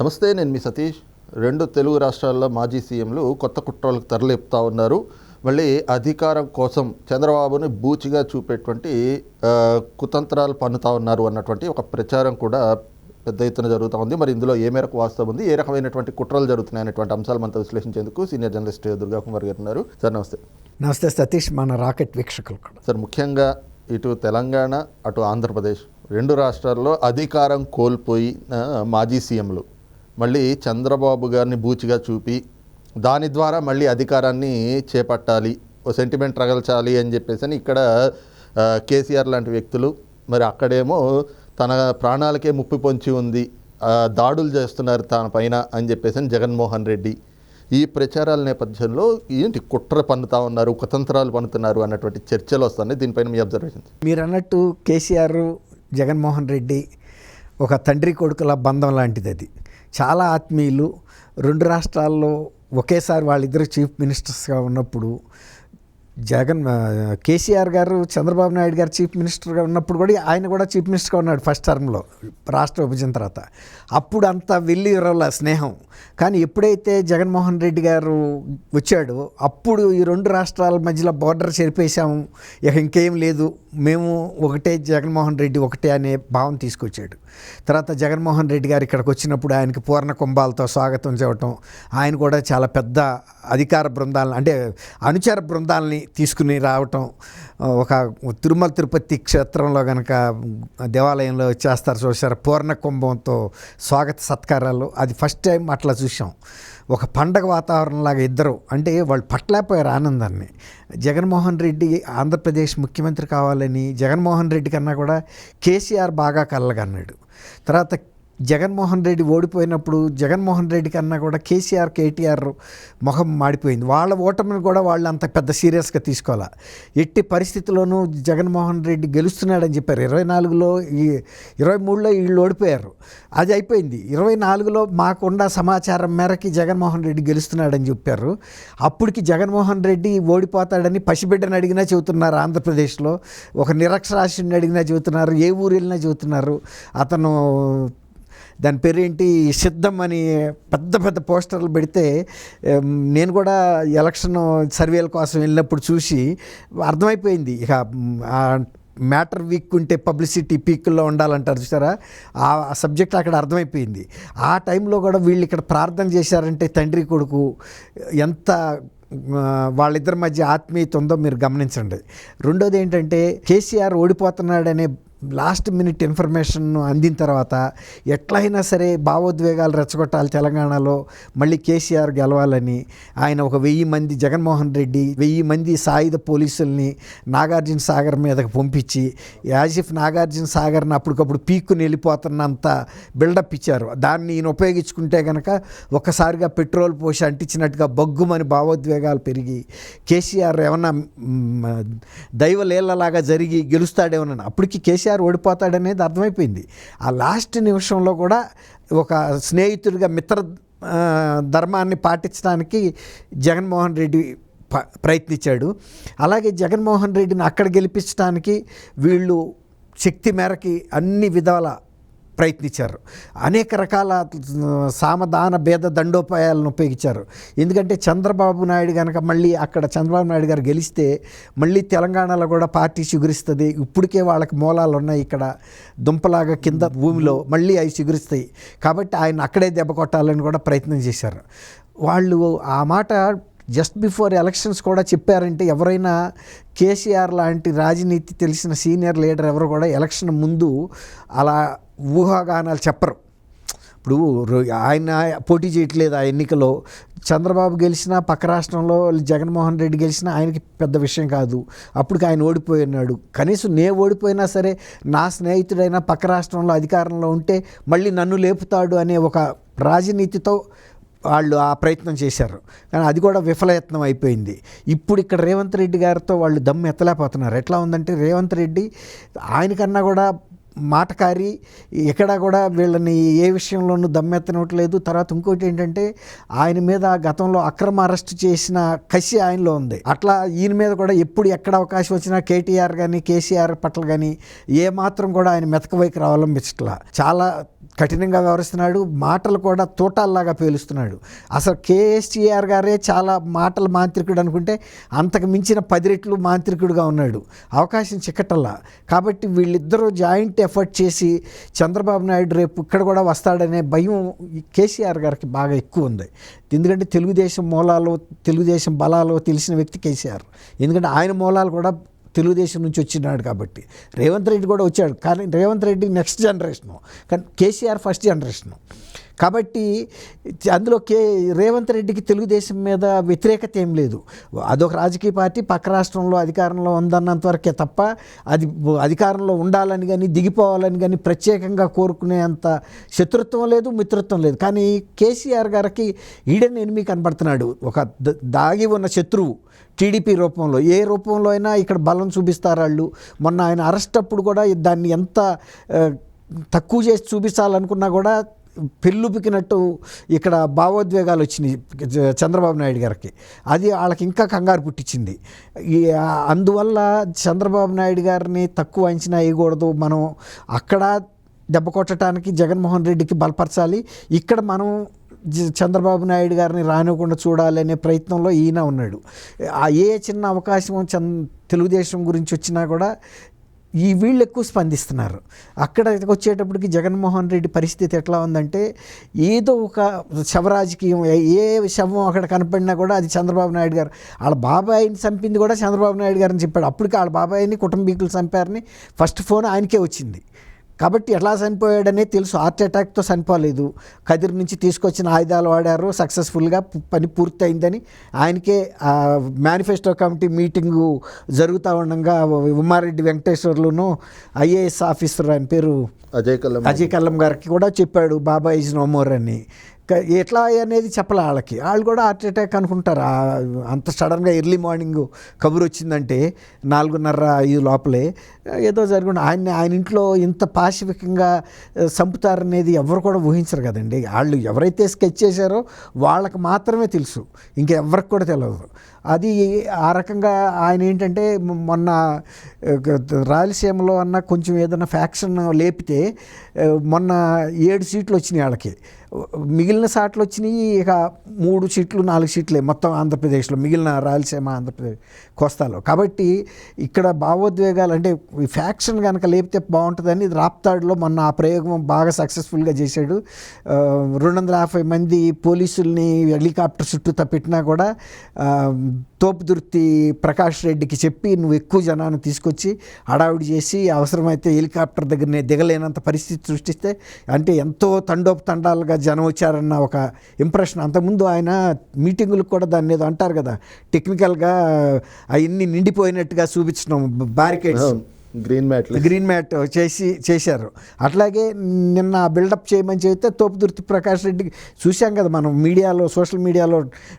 నమస్తే నేను మీ సతీష్. రెండు తెలుగు రాష్ట్రాల్లో మాజీ సీఎంలు కొత్త కుట్రలకు తరలిపుతా ఉన్నారు. మళ్ళీ అధికారం కోసం చంద్రబాబుని బూచిగా చూపేటువంటి కుతంత్రాలు పన్నుతా ఉన్నారు అన్నటువంటి ఒక ప్రచారం కూడా పెద్ద ఎత్తున జరుగుతూ ఉంది. మరి ఇందులో ఏ మేరకు వాస్తవం ఉంది? ఏ రకమైనటువంటి కుట్రలు జరుగుతున్నాయి అనేటువంటి అంశాలు మనతో విశ్లేషించేందుకు సీనియర్ జర్నలిస్ట్ దుర్గా కుమార్ గారు ఉన్నారు. సార్ నమస్తే. నమస్తే సతీష్. మన రాకెట్ వీక్షకులు కూడా. సార్ ముఖ్యంగా ఇటు తెలంగాణ అటు ఆంధ్రప్రదేశ్ రెండు రాష్ట్రాల్లో అధికారం కోల్పోయిన మాజీ సీఎంలు. మళ్ళీ చంద్రబాబు గారిని బూచిగా చూపి దాని ద్వారా మళ్ళీ అధికారాన్ని చేపట్టాలి ఓ సెంటిమెంట్ రగల్చాలి అని చెప్పేసి అని ఇక్కడ కేసీఆర్ లాంటి వ్యక్తులు మరి అక్కడేమో తన ప్రాణాలకే ముప్పు పొంచి ఉంది దాడులు చేస్తున్నారు తన పైన అని చెప్పేసి అని జగన్మోహన్ రెడ్డి. ఈ ప్రచారాల నేపథ్యంలో ఏంటి కుట్ర పన్నుతా ఉన్నారు కుతంత్రాలు పన్నుతున్నారు అన్నటువంటి చర్చలు వస్తున్నాయి. దీనిపైన మీ అబ్జర్వేషన్ మీరు అన్నట్టు కేసీఆర్ జగన్మోహన్ రెడ్డి ఒక తండ్రి కొడుకుల బంధం లాంటిది అది. చాలా ఆత్మీయులు. రెండు రాష్ట్రాల్లో ఒకేసారి వాళ్ళిద్దరు చీఫ్ మినిస్టర్స్గా ఉన్నప్పుడు జగన్ కేసీఆర్ గారు చంద్రబాబు నాయుడు గారు చీఫ్ మినిస్టర్గా ఉన్నప్పుడు కూడా ఆయన కూడా చీఫ్ మినిస్టర్గా ఉన్నాడు ఫస్ట్ టర్మ్లో రాష్ట్ర విభజన తర్వాత. అప్పుడు అంత వెళ్ళి ఇరవల స్నేహం. కానీ ఎప్పుడైతే జగన్మోహన్ రెడ్డి గారు వచ్చాడో అప్పుడు ఈ రెండు రాష్ట్రాల మధ్యలో బార్డర్ చెరిపేశాము. ఇక ఇంకేం లేదు. మేము ఒకటే జగన్మోహన్ రెడ్డి ఒకటే అనే భావం తీసుకొచ్చాడు. తర్వాత జగన్మోహన్ రెడ్డి గారు ఇక్కడికి వచ్చినప్పుడు ఆయనకి పూర్ణ కుంభాలతో స్వాగతం చేయటం ఆయన కూడా చాలా పెద్ద అధికార బృందాలను అంటే అనుచర బృందాలని తీసుకుని రావటం ఒక తిరుమల తిరుపతి క్షేత్రంలో కనుక దేవాలయంలో చేస్తారు చూసారు పూర్ణ కుంభంతో స్వాగత సత్కారాలు. అది ఫస్ట్ టైం అట్లా చూసాం ఒక పండగ వాతావరణంలాగా ఇద్దరు అంటే వాళ్ళు పట్టలేకపోయారు ఆనందాన్ని. జగన్మోహన్ రెడ్డి ఆంధ్రప్రదేశ్ ముఖ్యమంత్రి కావాలని జగన్మోహన్ రెడ్డి కన్నా కూడా కేసీఆర్ బాగా కలగన్నాడు తర్వాత జగన్మోహన్ రెడ్డి ఓడిపోయినప్పుడు జగన్మోహన్ రెడ్డి కన్నా కూడా కేసీఆర్ కేటీఆర్ మొహం మాడిపోయింది. వాళ్ళ ఓటమిని కూడా వాళ్ళు అంత పెద్ద సీరియస్గా తీసుకోవాలా? ఎట్టి పరిస్థితుల్లోనూ జగన్మోహన్ రెడ్డి గెలుస్తున్నాడని చెప్పారు. ఇరవై నాలుగులో ఈ ఇరవై మూడులో వీళ్ళు ఓడిపోయారు. అది అయిపోయింది. ఇరవై నాలుగులో మాకున్న సమాచారం మేరకి జగన్మోహన్ రెడ్డి గెలుస్తున్నాడని చెప్పారు. అప్పటికి జగన్మోహన్ రెడ్డి ఓడిపోతాడని పసిబిడ్డని అడిగినా చెబుతున్నారు ఆంధ్రప్రదేశ్లో. ఒక నిరక్షరాస్యుని అడిగినా చెబుతున్నారు. ఏ ఊరు వెళ్ళినా చెబుతున్నారు. అతను దాని పేరు ఏంటి సిద్ధం అని పెద్ద పెద్ద పోస్టర్లు పెడితే నేను కూడా ఎలక్షన్ సర్వేల కోసం వెళ్ళినప్పుడు చూసి అర్థమైపోయింది. ఇక మ్యాటర్ వీక్ ఉంటే పబ్లిసిటీ పీక్లో ఉండాలంటారు చూసారా? ఆ సబ్జెక్ట్ అక్కడ అర్థమైపోయింది. ఆ టైంలో కూడా వీళ్ళు ఇక్కడ ప్రార్థన చేశారంటే తండ్రి కొడుకు ఎంత వాళ్ళిద్దరి మధ్య ఆత్మీయత ఉందో మీరు గమనించండి. రెండోది ఏంటంటే కేసీఆర్ ఓడిపోతున్నాడనే లాస్ట్ మినిట్ ఇన్ఫర్మేషన్ అందిన తర్వాత ఎట్లయినా సరే భావోద్వేగాలు రెచ్చగొట్టాలి తెలంగాణలో మళ్ళీ కేసీఆర్ గెలవాలని ఆయన ఒక వెయ్యి మంది జగన్మోహన్ రెడ్డి వెయ్యి మంది సాయుధ పోలీసుల్ని నాగార్జున సాగర్ మీదకి పంపించి యాజిఫ్ నాగార్జున సాగర్ని అప్పటికప్పుడు పీక్కుని వెళ్ళిపోతున్నంత బిల్డప్ ఇచ్చారు. దాన్ని ఈయన ఉపయోగించుకుంటే కనుక ఒకసారిగా పెట్రోల్ పోసి అంటించినట్టుగా బగ్గుమని భావోద్వేగాలు పెరిగి కేసీఆర్ ఏమన్నా మ్, దైవలీలలాగా జరిగి గెలుస్తాడేమోనని అప్పటికి కేసీఆర్ ఓడిపోతాడనేది అర్థమైపోయింది. ఆ లాస్ట్ నిమిషంలో కూడా ఒక స్నేహితుడిగా మిత్ర ధర్మాన్ని పాటించడానికి జగన్మోహన్ రెడ్డి ప ప్రయత్నించాడు. అలాగే జగన్మోహన్ రెడ్డిని అక్కడ గెలిపించడానికి వీళ్ళు శక్తి మేరకి అన్ని విధాల ప్రయత్నించారు. అనేక రకాల సామధాన భేద దండోపాయాలను ఉపయోగించారు. ఎందుకంటే చంద్రబాబు నాయుడు కనుక మళ్ళీ అక్కడ చంద్రబాబు నాయుడు గారు గెలిస్తే మళ్ళీ తెలంగాణలో కూడా పార్టీ చిగురిస్తుంది. ఇప్పటికే వాళ్ళకి మూలాలు ఉన్నాయి ఇక్కడ. దుంపలాగా కింద భూమిలో మళ్ళీ అవి చిగురిస్తాయి. కాబట్టి ఆయన అక్కడే దెబ్బ కొట్టాలని కూడా ప్రయత్నం చేశారు. వాళ్ళు ఆ మాట జస్ట్ బిఫోర్ ఎలక్షన్స్ కూడా చెప్పారంటే ఎవరైనా కేసీఆర్ లాంటి రాజనీతి తెలిసిన సీనియర్ లీడర్ ఎవరు కూడా ఎలక్షన్ ముందు అలా ఊహాగానాలు చెప్పరు. ఇప్పుడు రో- ఆయన పోటీ చేయట్లేదు ఆ ఎన్నికలో. చంద్రబాబు గెలిచినా పక్క రాష్ట్రంలో జగన్మోహన్ రెడ్డి గెలిచినా ఆయనకి పెద్ద విషయం కాదు. అప్పటికి ఆయన ఓడిపోయి ఉన్నాడు. కనీసం నే ఓడిపోయినా సరే నా స్నేహితుడైనా పక్క రాష్ట్రంలో అధికారంలో ఉంటే మళ్ళీ నన్ను లేపుతాడు అనే ఒక రాజనీతితో వాళ్ళు ఆ ప్రయత్నం చేశారు. కానీ అది కూడా విఫలయత్నం అయిపోయింది. ఇప్పుడు ఇక్కడ రేవంత్ రెడ్డి గారితో వాళ్ళు దమ్ము ఎత్తలేకపోతున్నారు. ఎట్లా ఉందంటే రేవంత్ రెడ్డి ఆయనకన్నా కూడా మాటకారి ఎక్కడ కూడా వీళ్ళని ఏ విషయంలోనూ దమ్మెత్తనట్లేదు. తర్వాత ఇంకోటి ఏంటంటే ఆయన మీద గతంలో అక్రమ అరెస్ట్ చేసిన కసి ఆయనలో ఉంది. అట్లా ఈయన మీద కూడా ఎప్పుడు ఎక్కడ అవకాశం వచ్చినా కేటీఆర్ కానీ కేసీఆర్ పట్ల కానీ ఏ మాత్రం కూడా ఆయన మెతక వైఖరి అవలంబించట్లా చాలా కఠినంగా వ్యవహరిస్తున్నాడు మాటలు కూడా తోటాల్లాగా పేలుస్తున్నాడు. అసలు కేఎస్టీఆర్ గారే చాలా మాటల మాంత్రికుడు అనుకుంటే అంతకు మించిన పది రెట్లు మాంత్రికుడుగా ఉన్నాడు. అవకాశం చిక్కటల్లా. కాబట్టి వీళ్ళిద్దరూ జాయింట్ ఎఫర్ట్ చేసి చంద్రబాబు నాయుడు రేపు ఇక్కడ కూడా వస్తాడనే భయం కేసీఆర్ గారికి బాగా ఎక్కువ ఉంది. ఎందుకంటే తెలుగుదేశం మూలాలు తెలుగుదేశం బలాలు తెలిసిన వ్యక్తి కేసీఆర్. ఎందుకంటే ఆయన మూలాలు కూడా తెలుగుదేశం నుంచి వచ్చినాడు కాబట్టి. రేవంత్ రెడ్డి కూడా వచ్చాడు. కానీ రేవంత్ రెడ్డి నెక్స్ట్ జనరేషను. కానీ కేసీఆర్ ఫస్ట్ జనరేషను. కాబట్టి అందులో కే రేవంత్ రెడ్డికి తెలుగుదేశం మీద వ్యతిరేకత ఏం లేదు. అదొక రాజకీయ పార్టీ పక్క రాష్ట్రంలో అధికారంలో ఉందన్నంత వరకే తప్ప అది అధికారంలో ఉండాలని కానీ దిగిపోవాలని కానీ ప్రత్యేకంగా కోరుకునేంత శత్రుత్వం లేదు మిత్రత్వం లేదు. కానీ కేసీఆర్ గారికి ఈడెన్ ఎనిమి కనబడుతున్నాడు. ఒక ద- దాగి ఉన్న శత్రువు. టీడీపీ రూపంలో ఏ రూపంలో అయినా ఇక్కడ బలం చూపిస్తారు వాళ్ళు. మొన్న ఆయన అరెస్ట్ అప్పుడు కూడా దాన్ని ఎంత తక్కువ చేసి చూపించాలనుకున్నా కూడా పెళ్ళుపికినట్టు ఇక్కడ భావోద్వేగాలు వచ్చినాయి చంద్రబాబు నాయుడు గారికి. అది వాళ్ళకి ఇంకా కంగారు పుట్టించింది. ఈ అందువల్ల చంద్రబాబు నాయుడు గారిని తక్కువ అంచనా వేయకూడదు. మనం అక్కడ దెబ్బ కొట్టడానికి జగన్మోహన్ రెడ్డికి బలపరచాలి. ఇక్కడ మనం చంద్రబాబు నాయుడు గారిని రానివ్వకుండా చూడాలనే ప్రయత్నంలో ఈయన ఉన్నాడు. ఆ ఏ చిన్న అవకాశం చం తెలుగుదేశం గురించి వచ్చినా కూడా ఈ వీళ్ళు ఎక్కువ స్పందిస్తున్నారు. అక్కడ వచ్చేటప్పటికి జగన్మోహన్ రెడ్డి పరిస్థితి ఎట్లా ఉందంటే ఏదో ఒక శవరాజకీయం ఏ- శవం అక్కడ కనపడినా కూడా అది చంద్రబాబు నాయుడు గారు వాళ్ళ బాబాయిని చంపింది కూడా చంద్రబాబు నాయుడు గారిని చెప్పాడు. అప్పటికి వాళ్ళ బాబాయిని కుటుంబీకులు చంపారని ఫస్ట్ ఫోన్ ఆయనకే వచ్చింది. కాబట్టి ఎట్లా చనిపోయాడనే తెలుసు. హార్ట్ అటాక్తో చనిపోలేదు. కదిరి నుంచి తీసుకొచ్చిన ఆయుధాలు వాడారు. సక్సెస్ఫుల్గా పని పూర్తయిందని ఆయనకే మేనిఫెస్టో కమిటీ మీటింగు జరుగుతూ ఉండగా ఉమ్మారెడ్డి వెంకటేశ్వర్లును ఐఏఎస్ ఆఫీసర్ ఆయన పేరు అజయ్ కల్లం అజయ్ కల్లం గారికి కూడా చెప్పాడు. బాబా ఈజ్ నో మోర్ అని. ఎట్లా అనేది చెప్పలే వాళ్ళకి వాళ్ళు కూడా హార్ట్ అటాక్ అనుకుంటారు. అంత సడన్గా ఎర్లీ మార్నింగ్ కబురు వచ్చిందంటే నాలుగున్నర ఐదు లోపలే ఏదో జరుగుండి ఆయన ఆయన ఇంట్లో ఇంత పాశవికంగా చంపుతారనేది ఎవరు కూడా ఊహించరు కదండి. వాళ్ళు ఎవరైతే స్కెచ్ చేశారో వాళ్ళకి మాత్రమే తెలుసు. ఇంకెవరికి కూడా తెలియదు అది ఆ రకంగా ఆయన ఏంటంటే మొన్న రాయలసీమలో అన్న కొంచెం ఏదైనా ఫ్యాక్షన్ లేపితే మొన్న ఏడు సీట్లు వచ్చినాయి వాళ్ళకి మిగిలిన సాట్లు వచ్చినాయి ఇక మూడు సీట్లు నాలుగు సీట్లే మొత్తం ఆంధ్రప్రదేశ్లో. మిగిలిన రాయలసీమ ఆంధ్రప్రదేశ్. కోస్తాలో. కాబట్టి ఇక్కడ భావోద్వేగాలు అంటే ఫ్యాక్షన్ కనుక లేపితే బాగుంటుందని రాప్తాడులో మొన్న ఆ ప్రయోగం బాగా సక్సెస్ఫుల్గా చేశాడు. రెండు వందల యాభై మంది పోలీసుల్ని హెలికాప్టర్ చుట్టూ తప్పెట్టినా కూడా తోపుదుర్తి ప్రకాష్ రెడ్డికి చెప్పి నువ్వు ఎక్కువ జనాన్ని తీసుకొచ్చి హడావిడి చేసి అవసరమైతే హెలికాప్టర్ దగ్గర నేను దిగలేనంత పరిస్థితి సృష్టిస్తే అంటే ఎంతో తండోపు తండాలుగా జనం వచ్చారన్న ఒక ఇంప్రెషన్. అంతకుముందు ఆయన మీటింగులకు కూడా దాన్ని ఏదో అంటారు కదా టెక్నికల్గా అవన్నీ నిండిపోయినట్టుగా చూపించడం barricades green mat green mat చేసి చేశారు. అట్లాగే నిన్న బిల్డప్ చేయమని చెబితే తోపుదుర్తి ప్రకాష్ రెడ్డికి చూశాం కదా మనం మీడియాలో సోషల్ మీడియాలో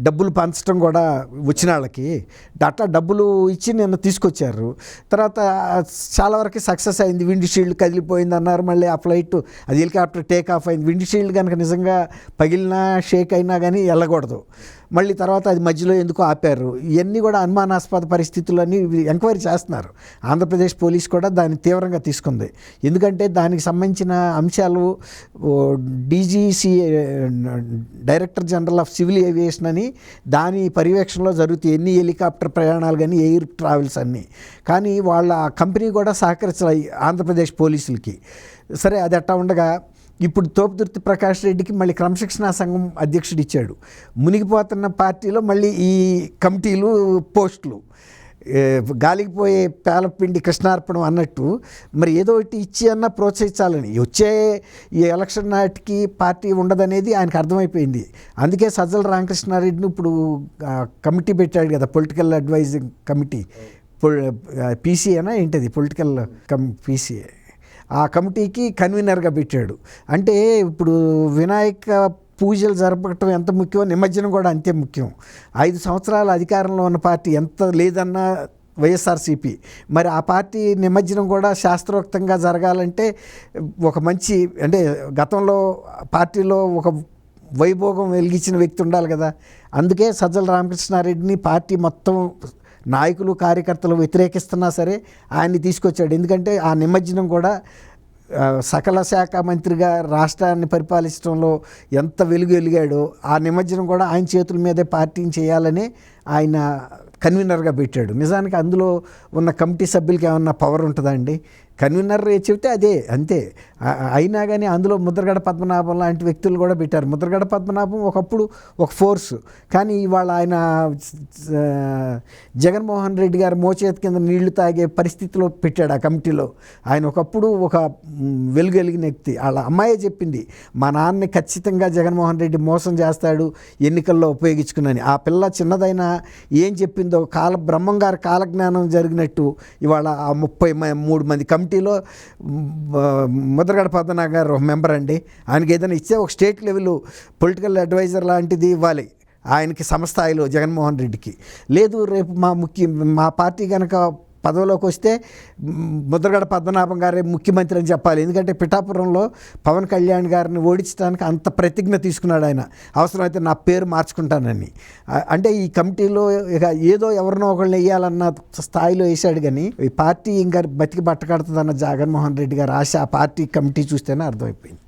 డబ్బులు పంచడం కూడా వచ్చిన వాళ్ళకి. అట్లా డబ్బులు ఇచ్చి నిన్న తీసుకొచ్చారు. తర్వాత చాలా వరకు సక్సెస్ అయింది. విండ్ షీల్డ్ కదిలిపోయింది అన్నారు. మళ్ళీ ఆ ఫ్లైట్ అది హెలికాప్టర్ టేక్ ఆఫ్ అయింది. విండ్ షీల్డ్ కనుక నిజంగా పగిలినా షేక్ అయినా కానీ వెళ్ళకూడదు. మళ్ళీ తర్వాత అది మధ్యలో ఎందుకో ఆపారు. ఇవన్నీ కూడా అనుమానాస్పద పరిస్థితులన్నీ ఎంక్వైరీ చేస్తున్నారు. ఆంధ్రప్రదేశ్ పోలీస్ కూడా దాన్ని తీవ్రంగా తీసుకుంది. ఎందుకంటే దానికి సంబంధించిన అంశాలు DGC director general of civil aviation అని దాని పర్యవేక్షణలో జరుగుతాయి. ఎన్ని హెలికాప్టర్ ప్రయాణాలు కానీ ఎయిర్ ట్రావెల్స్ అన్నీ. కానీ వాళ్ళ కంపెనీ కూడా సహకరించాలి ఆంధ్రప్రదేశ్ పోలీసులకి. సరే అది అట్టా ఉండగా ఇప్పుడు తోపుదుర్తి ప్రకాష్ రెడ్డికి మళ్ళీ క్రమశిక్షణా సంఘం అధ్యక్షుడు ఇచ్చాడు మునిగిపోతున్న పార్టీలో మళ్ళీ ఈ కమిటీలు పోస్టులు. గాలికిపోయే గాలికి పోయే పేలపిండి కృష్ణార్పణం అన్నట్టు మరి ఏదో ఒకటి ఇచ్చి అన్న ప్రోత్సహించాలని. వచ్చే ఈ ఎలక్షన్ నాటికి పార్టీ ఉండదనేది ఆయనకు అర్థమైపోయింది. అందుకే సజ్జల రామకృష్ణారెడ్డిని ఇప్పుడు కమిటీ పెట్టాడు కదా పొలిటికల్ అడ్వైజింగ్ కమిటీ. పీసీఏనా ఏంటది? పొలిటికల్ కమ్ పీసీఏ ఆ కమిటీకి కన్వీనర్గా పెట్టాడు. అంటే ఇప్పుడు వినాయక పూజలు జరపటం ఎంత ముఖ్యమో నిమజ్జనం కూడా అంతే ముఖ్యం. ఐదు సంవత్సరాలు అధికారంలో ఉన్న పార్టీ ఎంత లేదన్నా వైఎస్ఆర్సీపీ. మరి ఆ పార్టీ నిమజ్జనం కూడా శాస్త్రోక్తంగా జరగాలంటే ఒక మంచి అంటే గతంలో పార్టీలో ఒక వైభోగం వెలిగించిన వ్యక్తి ఉండాలి కదా. అందుకే సజ్జల రామకృష్ణారెడ్డిని పార్టీ మొత్తం నాయకులు కార్యకర్తలు వ్యతిరేకిస్తున్నా సరే ఆయన్ని తీసుకొచ్చాడు. ఎందుకంటే ఆ నిమజ్జనం కూడా సకల శాఖ మంత్రిగా రాష్ట్రాన్ని పరిపాలించడంలో ఎంత వెలుగు వెలిగాడో ఆ నిమజ్జనం కూడా ఆయన చేతుల మీదే పార్టీని చేయాలని ఆయన కన్వీనర్గా పెట్టాడు. నిజానికి అందులో ఉన్న కమిటీ సభ్యులకి ఏమన్నా పవర్ ఉంటుందా అండి? కన్వీనర్ చెబితే అదే అంతే. అయినా కానీ అందులో ముద్రగడ పద్మనాభం లాంటి వ్యక్తులు కూడా పెట్టారు. ముద్రగడ పద్మనాభం ఒకప్పుడు ఒక ఫోర్స్. కానీ ఇవాళ ఆయన జగన్మోహన్ రెడ్డి గారు మోచేతి కింద నీళ్ళు తాగే పరిస్థితిలో పెట్టాడు ఆ కమిటీలో. ఆయన ఒకప్పుడు ఒక వెలుగెలిగిన వ్యక్తి. వాళ్ళ అమ్మాయే చెప్పింది మా నాన్నని ఖచ్చితంగా జగన్మోహన్ రెడ్డి మోసం చేస్తాడు ఎన్నికల్లో ఉపయోగించుకున్నాను ఆ పిల్ల చిన్నదైనా ఏం చెప్పిందో కాల బ్రహ్మం గారి కాలజ్ఞానం జరిగినట్టు ఇవాళ ఆ ముప్పై మ- మూడు మంది కమిటీ కమిటీలో ముద్రగడ పద్మనాభ గారు ఒక మెంబర్ అండి. ఆయనకి ఏదైనా ఇస్తే ఒక స్టేట్ లెవెల్ పొలిటికల్ అడ్వైజర్ లాంటిది ఇవ్వాలి. ఆయనకి సమస్థాయిలో జగన్మోహన్ రెడ్డికి. లేదు రేపు మా ముఖ్య మా పార్టీ కనుక పదవిలోకి వస్తే ముద్రగడ పద్మనాభం గారే ముఖ్యమంత్రి అని చెప్పాలి. ఎందుకంటే పిఠాపురంలో పవన్ కళ్యాణ్ గారిని ఓడించడానికి అంత ప్రతిజ్ఞ తీసుకున్నాడు ఆయన. అవసరమైతే నా పేరు మార్చుకుంటానని. అంటే ఈ కమిటీలో ఇక ఏదో ఎవరినో ఒకరిని వేయాలన్న స్థాయిలో వేశాడు కానీ ఈ పార్టీ ఇంకా బతికి బట్టకడుతుందన్న జగన్మోహన్ రెడ్డి గారు ఆశ ఆ పార్టీ కమిటీ చూస్తేనే అర్థమైపోయింది.